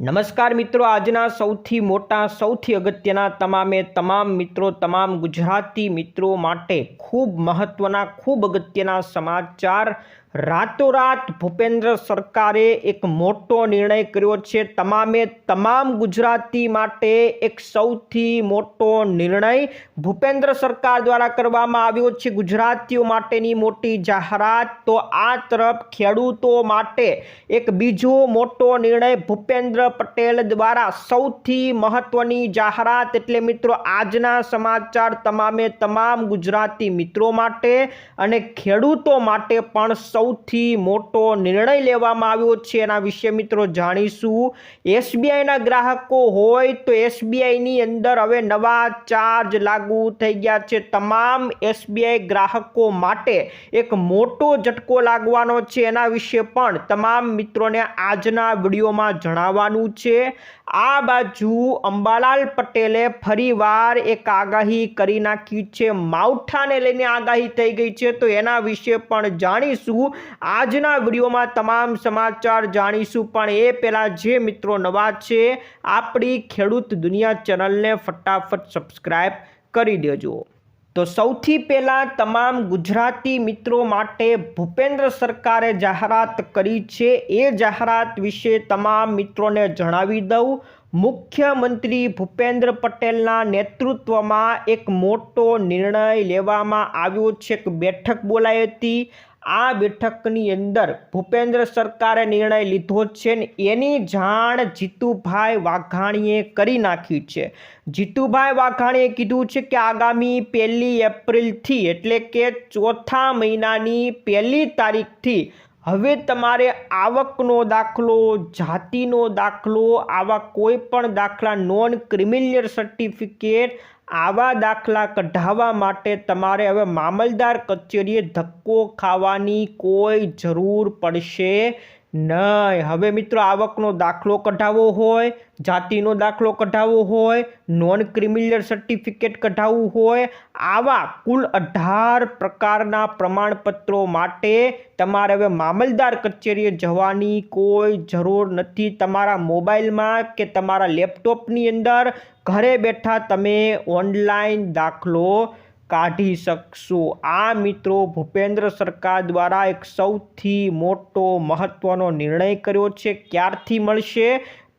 નમસ્કાર મિત્રો, આજના સૌથી મોટા, સૌથી અગત્યના તમામે તમામ મિત્રો, તમામ ગુજરાતી મિત્રો માટે ખૂબ મહત્ત્વના ખૂબ અગત્યના સમાચાર રાતોરાત ભૂપેન્દ્ર સરકારે એક મોટો નિર્ણય કર્યો છે. તમામે તમામ ગુજરાતી માટે એક સૌથી મોટો નિર્ણય ભૂપેન્દ્ર સરકાર દ્વારા કરવામાં આવ્યો છે. ગુજરાતીઓ માટેની મોટી જાહેરાત તો આ તરફ ખેડૂતો માટે એક બીજો મોટો નિર્ણય ભૂપેન્દ્ર પટેલ દ્વારા સૌથી મહત્વની જાહેરાત. એટલે મિત્રો, આજના સમાચાર તમામે તમામ ગુજરાતી મિત્રો માટે અને ખેડૂતો માટે પણ સૌથી મોટો નિર્ણય લેવામાં આવ્યો છે એના વિશે મિત્રો જાણીશું. એસબીઆઈના ગ્રાહકો હોય તો એસબીઆઈની અંદર હવે નવા ચાર્જ લાગુ થઈ ગયા છે. તમામ એસબીઆઈ ગ્રાહકો માટે એક મોટો ઝટકો લાગવાનો છે એના વિશે પણ તમામ મિત્રોને આજના વિડીયોમાં જણાવવાનું છે. આ બાજુ અંબાલાલ પટેલે ફરીવાર એક આગાહી કરી નાખી છે. માવઠાને લઈને આગાહી થઈ ગઈ છે. તો એના વિશે પણ જાણીશું. આજના વિડીયોમાં તમામ સમાચાર જાણીશું, પણ એ પહેલાં જે મિત્રો નવા છે, આપણી ખેડૂત દુનિયા ચેનલને ફટાફટ સબસ્ક્રાઈબ કરી દેજો. તો સૌથી પહેલાં તમામ ગુજરાતી મિત્રો માટે ભૂપેન્દ્ર સરકારે જાહેરાત કરી છે. એ જાહેરાત વિશે તમામ મિત્રોને જણાવી દઉં. મુખ્યમંત્રી ભૂપેન્દ્ર પટેલના નેતૃત્વમાં એક મોટો નિર્ણય લેવામાં આવ્યો છે. એક બેઠક બોલાઈ હતી. આ બેઠકની અંદર ભૂપેન્દ્ર સરકારે નિર્ણય લીધો છે ને એની જાણ જીતુભાઈ વાઘાણીએ કરી નાખી છે. જીતુભાઈ વાઘાણીએ કીધું છે કે આગામી પહેલી એપ્રિલથી એટલે કે ચોથા મહિનાની પહેલી તારીખથી હવે તમારે આવકનો દાખલો, જાતિનો દાખલો, આવા કોઈ પણ દાખલા નોન ક્રિમિલિયર સર્ટિફિકેટ આવા દાખલા કઢાવવા માટે તમારે હવે મામલદાર કચેરીએ ધક્કો ખાવાની કોઈ જરૂર પડશે નહીં. હવે મિત્રો, આવકનો દાખલો કઢાવવો હોય, જાતિનો દાખલો કઢાવવો હોય નોન ક્રિમિનલ સર્ટિફિકેટ કઢાવવું હોય, આવા કુલ અઢાર પ્રકારના પ્રમાણપત્રો માટે તમારે હવે મામલદાર કચેરીએ જવાની કોઈ જરૂર નથી. તમારા મોબાઈલમાં કે તમારા લેપટોપની અંદર ઘરે બેઠા તમે ઓનલાઈન દાખલો કાઢી શકશો. આ મિત્રો ભૂપેન્દ્ર સરકાર દ્વારા એક સૌથી મોટો મહત્ત્વનો નિર્ણય કર્યો છે. ક્યારથી મળશે?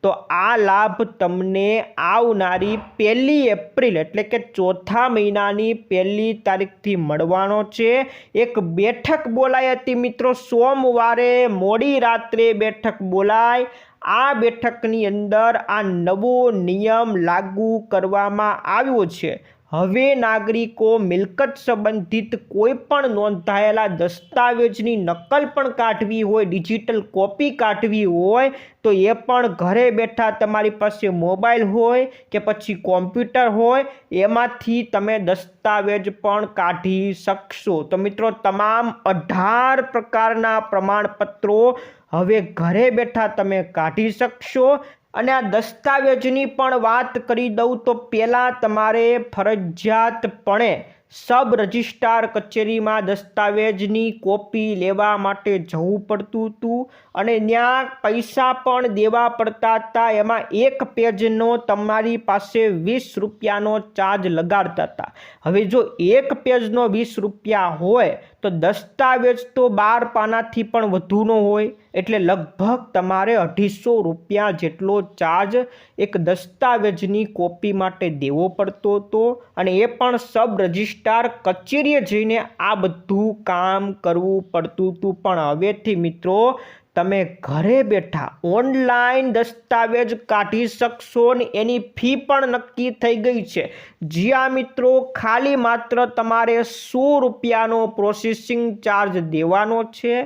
તો આ લાભ તમને આવનારી પહેલી એપ્રિલ, એટલે કે ચોથા મહિનાની પહેલી તારીખથી મળવાનો છે. એક બેઠક બોલાઈ હતી મિત્રો. સોમવારે મોડી રાત્રે બેઠક બોલાય. આ બેઠકની અંદર આ નવો નિયમ લાગુ કરવામાં આવ્યો છે. હવે નાગરિકો મિલકત સંબંધિત કોઈપણ નોંધાયેલા દસ્તાવેજની નકલ પણ કાઢવી હોય, ડિજિટલ કોપી કાઢવી હોય, તો એ પણ ઘરે બેઠા તમારી પાસે મોબાઈલ હોય કે પછી કોમ્પ્યુટર હોય, એમાંથી તમે દસ્તાવેજ પણ કાઢી શકશો. તો મિત્રો, તમામ અઢાર પ્રકારના પ્રમાણપત્રો હવે ઘરે બેઠા તમે કાઢી શકશો. અને આ દસ્તાવેજની પણ વાત કરી દઉં તો પહેલાં તમારે ફરજિયાતપણે સબ રજિસ્ટ્રાર કચેરીમાં દસ્તાવેજની કોપી લેવા માટે જવું પડતું હતું અને ત્યાં પૈસા પણ દેવા પડતા હતા એમાં એક પેજનો તમારી પાસે વીસ રૂપિયાનો ચાર્જ લગાડતા હતા હવે જો એક પેજનો વીસ રૂપિયા હોય તો દસ્તાવેજ તો બાર પાનાથી પણ વધુનો હોય. એટલે લગભગ તમારે અઢીસો રૂપિયા જેટલો ચાર્જ એક દસ્તાવેજની કોપી માટે દેવો પડતો હતો અને એ પણ સબ રજિસ્ટ્રાર કચેરીએ જઈને આ બધું કામ કરવું પડતું હતું. પણ હવેથી મિત્રો, તમે ઘરે બેઠા ઓનલાઈન દસ્તાવેજ કાઢી શકશો ને એની ફી પણ નક્કી થઈ ગઈ છે. જ્યાં મિત્રો, ખાલી માત્ર તમારે સો રૂપિયાનો પ્રોસેસિંગ ચાર્જ દેવાનો છે.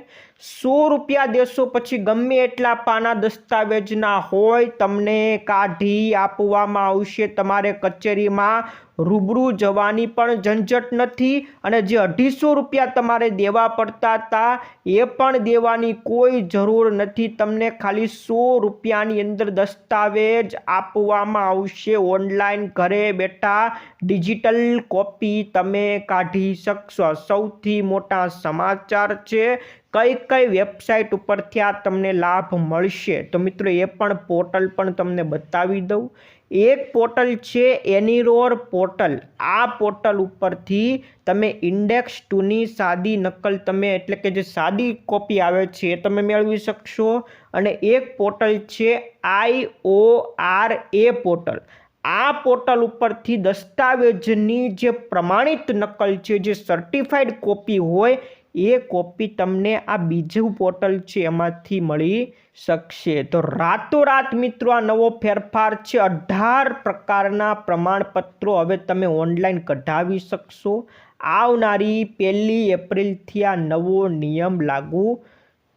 સો રૂપિયા દેશો પછી ગમે એટલા પાના દસ્તાવેજના હોય, તમને કાઢી આપવામાં આવશે. તમારે કચેરીમાં રૂબરૂ જવાની પણ ઝંઝટ નથી અને જે અઢીસો રૂપિયા તમારે દેવા પડતા હતા, એ પણ દેવાની કોઈ જરૂર નથી. તમને ખાલી સો રૂપિયાની અંદર દસ્તાવેજ આપવામાં આવશે. ઓનલાઈન ઘરે બેઠા ડિજિટલ કોપી તમે કાઢી શકશો. સૌથી મોટા સમાચાર છે કઈ કઈ વેબસાઇટ ઉપરથી આ તમને લાભ મળશે? તો મિત્રો, એ પણ પોર્ટલ પણ તમને બતાવી દઉં. એક પોર્ટલ છે એનીરોર પોર્ટલ આ પોર્ટલ ઉપરથી તમે ઇન્ડેક્સ ટુની સાદી નકલ તમે, એટલે કે જે સાદી કોપી આવે છે, એ તમે મેળવી શકશો. અને એક પોર્ટલ છે I O R A portal આ પોર્ટલ ઉપરથી દસ્તાવેજની જે પ્રમાણિત નકલ છે, જે સર્ટિફાઈડ કોપી હોય એ કોપી તમને આ બીજું પોર્ટલ છે એમાંથી મળી શકશે. તો રાતોરાત મિત્રો આ નવો ફેરફાર છે. અઢાર પ્રકારના પ્રમાણપત્રો હવે તમે ઓનલાઈન કઢાવી શકશો. આવનારી પહેલી એપ્રિલથી આ નવો નિયમ લાગુ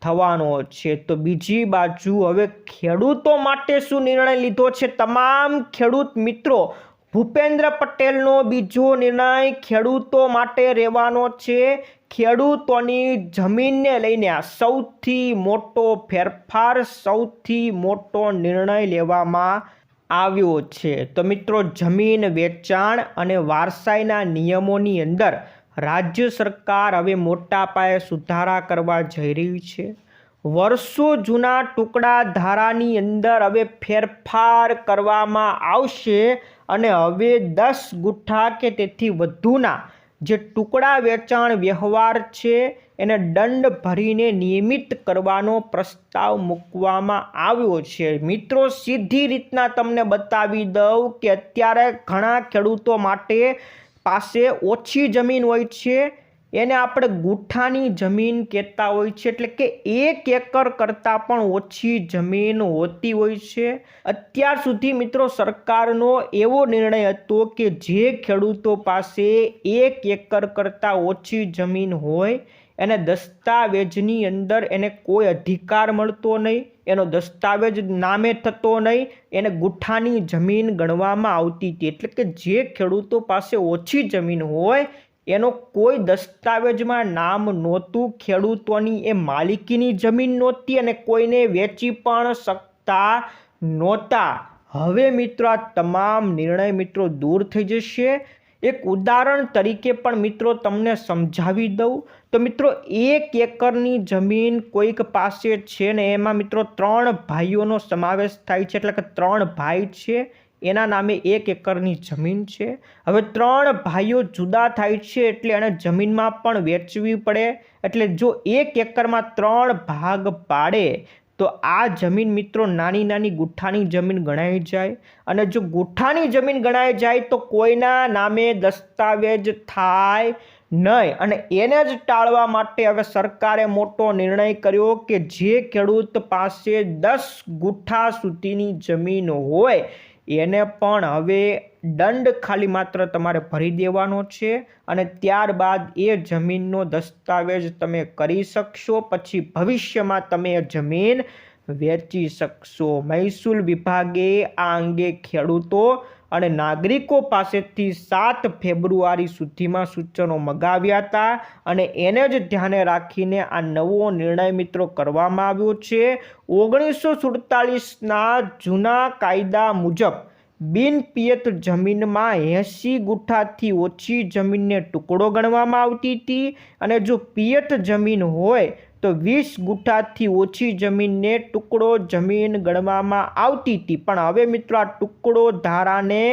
થવાનો છે. તો બીજી બાજુ હવે ખેડૂતો માટે શું નિર્ણય લીધો છે? તમામ ખેડૂત મિત્રો ભૂપેન્દ્ર પટેલનો બીજો નિર્ણય ખેડૂતો માટે રહેવાનો છે. ખેડૂતોની જમીનને લઈને સૌથી મોટો ફેરફાર, સૌથી મોટો નિર્ણય લેવામાં આવ્યો છે. તો મિત્રો, જમીન વેચાણ અને વારસાઈના નિયમોની અંદર રાજ્ય સરકાર હવે મોટા પાયે સુધારા કરવા જઈ રહી છે. વર્ષો જૂના ટુકડા ધારાની અંદર હવે ફેરફાર કરવામાં આવશે. અને હવે દસ ગુઠ્ઠા કે તેથી વધુના જે ટુકડા વેચાણ વ્યવહાર છે, એને દંડ ભરીને નિયમિત કરવાનો પ્રસ્તાવ મૂકવામાં આવ્યો છે. મિત્રો, સીધી રીતના તમને બતાવી દઉં કે અત્યારે ઘણા ખેડૂતો માટે પાસે ઓછી જમીન હોય છે એને આપણે ગુઠ્ઠાની જમીન કહેતા હોય છે, એટલે કે એક એકર કરતાં પણ ઓછી જમીન હોતી હોય છે. અત્યાર સુધી મિત્રો સરકારનો એવો નિર્ણય હતો કે જે ખેડૂતો પાસે એક એકર કરતાં ઓછી જમીન હોય, એને દસ્તાવેજની અંદર એને કોઈ અધિકાર મળતો નહીં, એનો દસ્તાવેજ નામે થતો નહીં, એને ગુઠ્ઠાની જમીન ગણવામાં આવતી હતી. એટલે કે જે ખેડૂતો પાસે ઓછી જમીન હોય એનો કોઈ દસ્તાવેજમાં નામ નહોતું, ખેડૂતોની એ માલિકીની જમીન નહોતી અને કોઈને વેચી પણ શકતા નહોતા. હવે મિત્રો આ તમામ નિર્ણય મિત્રો દૂર થઈ જશે. એક ઉદાહરણ તરીકે પણ મિત્રો તમને સમજાવી દઉં. તો મિત્રો, એક એકરની જમીન કોઈક પાસે છે ને એમાં મિત્રો ત્રણ ભાઈઓનો સમાવેશ થાય છે, એટલે કે ત્રણ ભાઈ છે. એના નામે એક એકરની જમીન છે. હવે ત્રણ ભાઈઓ જુદા થાય છે એટલે એને જમીનમાં પણ વેચવી પડે. એટલે જો એક એકરમાં ત્રણ ભાગ પાડે, તો આ જમીન મિત્રો નાની નાની ગુઠ્ઠાની જમીન ગણાઈ જાય. અને જો ગુઠ્ઠાની જમીન ગણાઈ જાય, તો કોઈના નામે દસ્તાવેજ થાય નહીં. અને એને જ ટાળવા માટે હવે સરકારે મોટો નિર્ણય કર્યો કે જે ખેડૂત પાસે દસ ગુઠ્ઠા સુધીની જમીન હોય એને પણ હવે દંડ ખાલી માત્ર તમારે ભરી દેવાનો છે અને ત્યારબાદ એ જમીનનો દસ્તાવેજ તમે કરી શકશો, પછી ભવિષ્યમાં તમે જમીન વેચી શકશો. મહેસૂલ વિભાગે આ અંગે ખેડૂતો અને નાગરિકો પાસેથી સાત ફેબ્રુઆરી સુધીમાં સૂચનો મગાવ્યા હતા અને એને જ ધ્યાને રાખીને આ નવો નિર્ણય મિત્રો કરવામાં આવ્યો છે. ઓગણીસો સુડતાલીસના જૂના કાયદા મુજબ બિનપિયત જમીનમાં એંસી ગુઠ્ઠાથી ઓછી જમીનને ટુકડો ગણવામાં આવતી હતી અને જો પિયત જમીન હોય તો વીસ ગુઠ્ઠાથી ઓછી જમીનને ટુકડો જમીન ગણવામાં આવતી હતી. પણ હવે મિત્રો આ ટુકડો ધારાને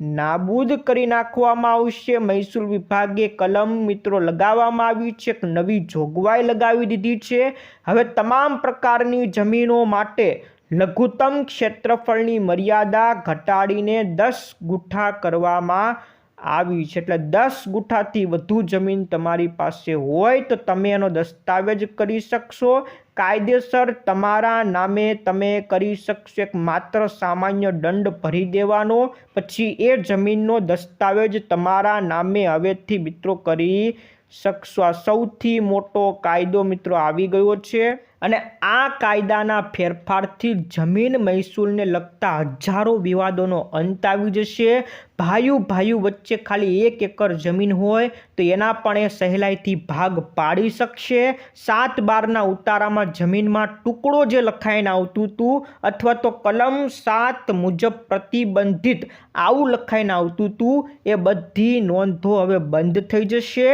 નાબૂદ કરી નાખવામાં આવશે. મહેસૂલ વિભાગે કલમ મિત્રો લગાવવામાં આવી છે. એક નવી જોગવાઈ લગાવી દીધી છે. હવે તમામ પ્રકારની જમીનો માટે લઘુત્તમ ક્ષેત્રફળની મર્યાદા ઘટાડીને દસ ગુઠ્ઠા કરવામાં આવી છે. એટલે દસ ગુઠ્ઠાથી વધુ જમીન તમારી પાસે હોય તો તમે એનો દસ્તાવેજ કરી શકશો. કાયદેસર તમારા નામે તમે કરી શકશો. એક માત્ર સામાન્ય દંડ ભરી દેવાનો. પછી એ જમીનનો દસ્તાવેજ તમારા નામે હવેથી મિત્રો કરી શકશો. આ સૌથી મોટો કાયદો મિત્રો આવી ગયો છે. અને આ કાયદાના ફેરફારથી જમીન મહેસૂલને લગતા હજારો વિવાદોનો અંત આવી જશે. ભાઈઓ ભાઈઓ વચ્ચે ખાલી એક એકર જમીન હોય તો એના પણ એ સહેલાઈથી ભાગ પાડી શકશે. સાત બારના ઉતારામાં જમીનમાં ટુકડો જે લખાઈને આવતું હતું અથવા તો કલમ સાત મુજબ પ્રતિબંધિત આવું લખાઈને આવતું હતું એ બધી નોંધો હવે બંધ થઈ જશે.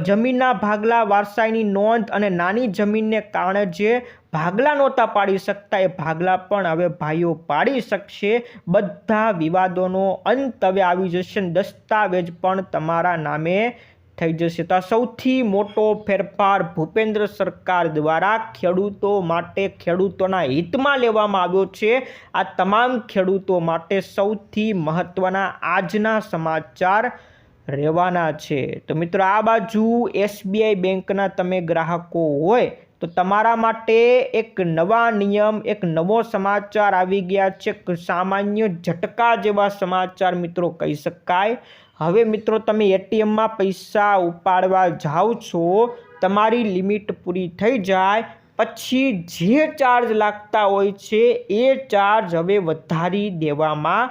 જમીનના ભાગલા વારસાઈની નોંધ અને નાની જમીનને કારણે જે ભાગલા નહોતા પાડી શકતા, એ ભાગલા પણ હવે ભાઈઓ પાડી શકશે. બધા વિવાદોનો અંત હવે આવી જશે દસ્તાવેજ પણ તમારા નામે થઈ જશે. તો સૌથી મોટો ફેરફાર ભૂપેન્દ્ર સરકાર દ્વારા ખેડૂતો માટે ખેડૂતોના હિતમાં લેવામાં આવ્યો છે. આ તમામ ખેડૂતો માટે સૌથી મહત્ત્વના આજના સમાચાર રહેવાના છે. તો મિત્રો, આ બાજુ એસબીઆઈ બેંકના તમે ગ્રાહકો હોય તો તમારા માટે એક નવા નિયમ, એક નવો સમાચાર આવી ગયા છે. સામાન્ય ઝટકા જેવા સમાચાર મિત્રો કહી શકાય. હવે મિત્રો, તમે એટીએમમાં પૈસા ઉપાડવા જાઓ છો, તમારી લિમિટ પૂરી થઈ જાય, પછી જે ચાર્જ લાગતા હોય છે, એ ચાર્જ હવે વધારી દેવામાં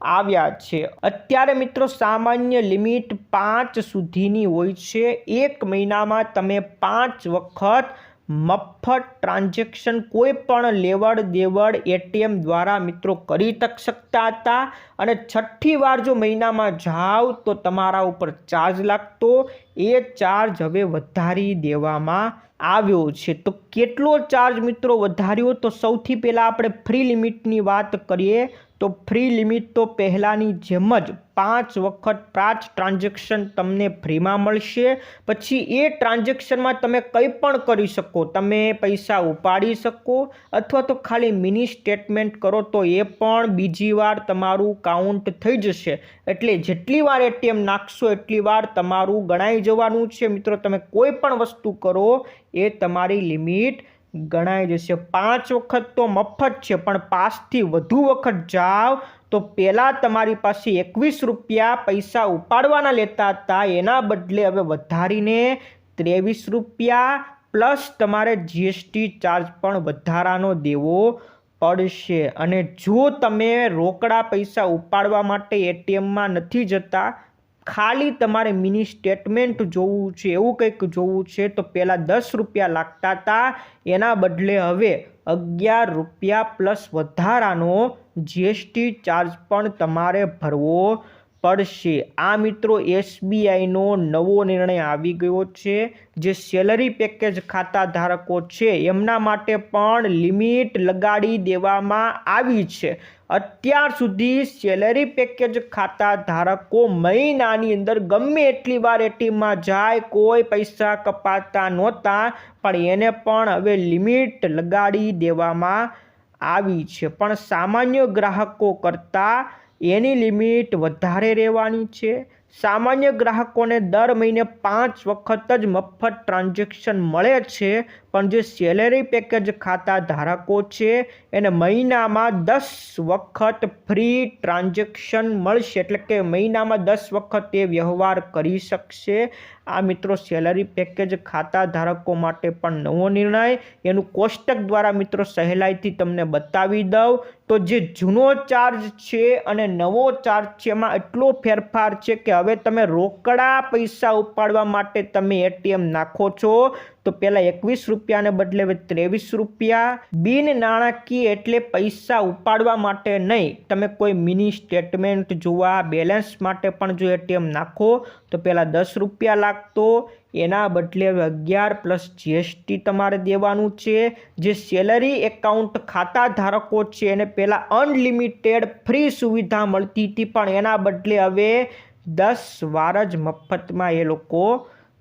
આવ્યા છે. અત્યારે મિત્રો, સામાન્ય લિમિટ પાંચ સુધીની હોય છે. એક મહિનામાં તમે પાંચ વખત મફત ટ્રાન્ઝેક્શન કોઈ પણ લેવડ દેવડ એટીએમ દ્વારા મિત્રો કરી તક શકતા હતા અને છઠ્ઠી વાર જો મહિનામાં જાઓ તો તમારા ઉપર ચાર્જ લાગતો. એ ચાર્જ હવે વધારી દેવામાં આવ્યો છે. તો કેટલો ચાર્જ મિત્રો વધાર્યો? તો સૌથી પહેલાં આપણે ફ્રી લિમિટની વાત કરીએ. તો ફ્રી લિમિટ તો પહેલાંની જેમ જ પાંચ વખત પાંચ ટ્રાન્ઝેક્શન તમને ફ્રીમાં મળશે. પછી એ ટ્રાન્ઝેક્શનમાં તમે કંઈ પણ કરી શકો. તમે પૈસા ઉપાડી શકો અથવા તો ખાલી મિની સ્ટેટમેન્ટ કરો તો એ પણ બીજી વાર તમારું કાઉન્ટ થઈ જશે. એટલે જેટલી વાર એટીએમ નાખશો એટલી વાર તમારું ગણાઈ જવાનું છે. મિત્રો, તમે કોઈ પણ વસ્તુ કરો એ તમારી લિમિટ ગણાઈ જશે પાંચ વખત તો મફત છે, પણ પાંચથી વધુ વખત જાઓ તો પહેલાં તમારી પાસે એકવીસ રૂપિયા પૈસા ઉપાડવાના લેતા હતા. એના બદલે હવે વધારીને ત્રેવીસ રૂપિયા પ્લસ તમારે જીએસટી ચાર્જ પણ વધારાનો દેવો પડશે. અને જો તમે રોકડા પૈસા ઉપાડવા માટે એટીએમમાં નથી જતા ખાલી તમારે મિની સ્ટેટમેન્ટ જોવું છે, એવું કંઈક જોવું છે, તો પહેલાં દસ રૂપિયા લાગતા હતા. એના બદલે હવે અગિયાર રૂપિયા પ્લસ વધારાનો જીએસટી ચાર્જ પણ તમારે ભરવો પડશે. આ મિત્રો એસબીઆઈનો નવો નિર્ણય આવી ગયો છે, જે સેલરી પેકેજ ખાતા ધારકો છે, એમના માટે પણ લિમિટ લગાડી દેવામાં આવી છે. અત્યાર સુધી સેલરી પેકેજ ખાતા ધારકો મહિનાની અંદર ગમે એટલી વાર એટીએમમાં જાય, કોઈ પૈસા કપાતા નહોતા, પણ એને પણ હવે લિમિટ લગાડી દેવામાં આવી છે. પણ સામાન્ય ગ્રાહકો કરતાં એની લિમિટ વધારે રહેવાની છે. સામાન્ય ગ્રાહકોને દર મહિને પાંચ વખત જ મફત ટ્રાન્ઝેક્શન મળે છે. પણ જે સેલેરી પેકેજ ખાતા ધારકો છે, એને મહિનામાં દસ વખત ફ્રી ટ્રાન્ઝેક્શન મળશે. એટલે કે મહિનામાં દસ વખત એ વ્યવહાર કરી શકશે. આ મિત્રો સેલરી પેકેજ ખાતા ધારકો માટે પણ નવો નિર્ણય. એનું કોષ્ટક દ્વારા મિત્રો સહેલાઈથી તમને બતાવી દઉં. તો જે જૂનો ચાર્જ છે અને નવો ચાર્જ છે, એમાં એટલો ફેરફાર છે કે હવે તમે રોકડા પૈસા ઉપાડવા માટે તમે એટીએમ નાખો છો. તો પહેલાં એકવીસ રૂપિયાને બદલે હવે ત્રેવીસ રૂપિયા બિન નાણાકીય એટલે પૈસા ઉપાડવા માટે નહીં. તમે કોઈ મિની સ્ટેટમેન્ટ જોવા, બેલેન્સ માટે પણ જો એટીએમ નાખો, તો પહેલાં દસ રૂપિયા લાગતો. એના બદલે અગિયાર પ્લસ જીએસટી તમારે દેવાનું છે. જે સેલરી એકાઉન્ટ ખાતા ધારકો છે, એને પહેલાં અનલિમિટેડ ફ્રી સુવિધા મળતી હતી, પણ એના બદલે હવે દસ વાર જ મફતમાં એ લોકો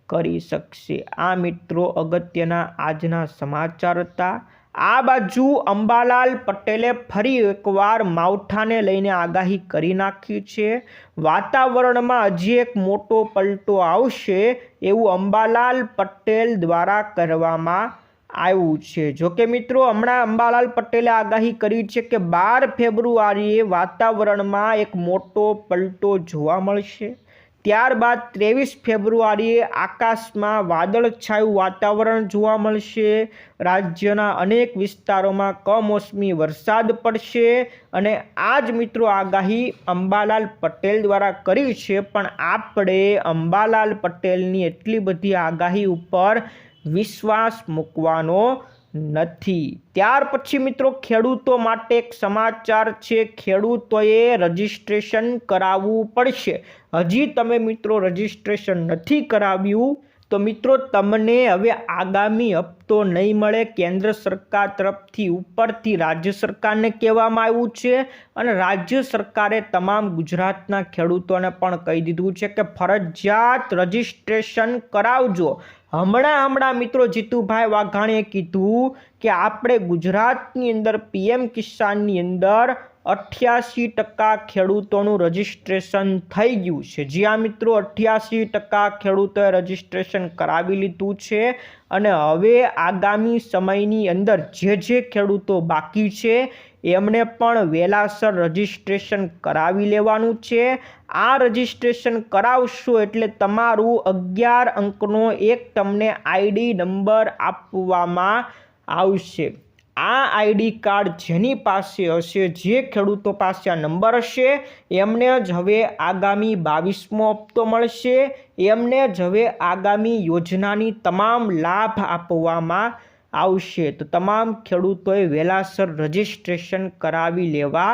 કરી શકશે. આ મિત્રો અગત્યના આજના સમાચાર હતા. આ બાજુ અંબાલાલ પટેલે ફરી એકવાર માવઠાને લઈને આગાહી કરી નાખી છે. વાતાવરણમાં હજી એક મોટો પલટો આવશે એવું અંબાલાલ પટેલ દ્વારા કરવામાં આવ્યું છે. જોકે મિત્રો, હમણાં અંબાલાલ પટેલે આગાહી કરી છે કે બાર ફેબ્રુઆરીએ વાતાવરણમાં એક મોટો પલટો જોવા મળશે. ત્યારબાદ ત્રેવીસ ફેબ્રુઆરીએ આકાશમાં વાદળછાયું વાતાવરણ જોવા મળશે. રાજ્યના અનેક વિસ્તારોમાં કમોસમી વરસાદ પડશે અને આ જ મિત્રો આગાહી અંબાલાલ પટેલ દ્વારા કરી છે, પણ આપણે અંબાલાલ પટેલની એટલી બધી આગાહી ઉપર વિશ્વાસ મૂકવાનો નથી. ત્યાર પછી મિત્રો, ખેડૂતો માટે એક સમાચાર છે, ખેડૂતોએ રજીસ્ટ્રેશન કરાવવું પડશે. હજી તમે મિત્રો રજીસ્ટ્રેશન નથી કરાવ્યું, તો મિત્રો તમને હવે આગામી હપ્તો નહીં મળે. કેન્દ્ર સરકાર તરફથી ઉપરથી રાજ્ય સરકારને કહેવામાં આવ્યું છે અને રાજ્ય સરકારે તમામ ગુજરાતના ખેડૂતોને પણ કહી દીધું છે કે ફરજિયાત રજીસ્ટ્રેશન કરાવજો. હમણાં હમણાં મિત્રો જીતુભાઈ વાઘાણીએ કીધું કે આપણે ગુજરાતની અંદર પીએમ કિસાનની અંદર અઠ્યાસી ટકા ખેડૂતોનું રજીસ્ટ્રેશન થઈ ગયું છે. જ્યાં મિત્રો, અઠ્યાસી ટકા ખેડૂતોએ રજીસ્ટ્રેશન કરાવી લીધું છે અને હવે આગામી સમયની અંદર જે જે ખેડૂતો બાકી છે એમણે પણ વહેલાસર રજીસ્ટ્રેશન કરાવી લેવાનું છે. આ રજીસ્ટ્રેશન કરાવશો એટલે તમારું અગિયાર અંકનો એક તમને આઈડી નંબર આપવામાં આવશે. આ આઈડી કાર્ડ જેની પાસે હશે, જે ખેડૂતો પાસે આ નંબર હશે, એમને જ હવે આગામી બાવીસમો હપ્તો મળશે. એમને જ હવે આગામી યોજનાની તમામ લાભ આપવામાં આવશે. તો તમામ ખેડૂતોએ વહેલાસર રજીસ્ટ્રેશન કરાવી લેવા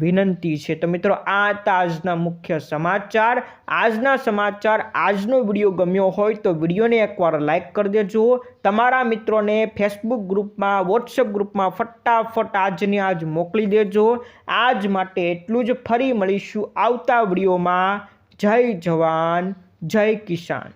વિનંતી છે. તો મિત્રો, આ હતા આજના મુખ્ય સમાચાર. આજના સમાચાર, આજનો વીડિયો ગમ્યો હોય તો વિડીયોને એકવાર લાઈક કરી દેજો. તમારા મિત્રોને ફેસબુક ગ્રુપમાં વોટ્સઅપ ગ્રુપમાં ફટાફટ આજને આજ મોકલી દેજો. આજ માટે એટલું જ. ફરી મળીશું આવતા વિડીયોમાં. જય જવાન, જય કિસાન.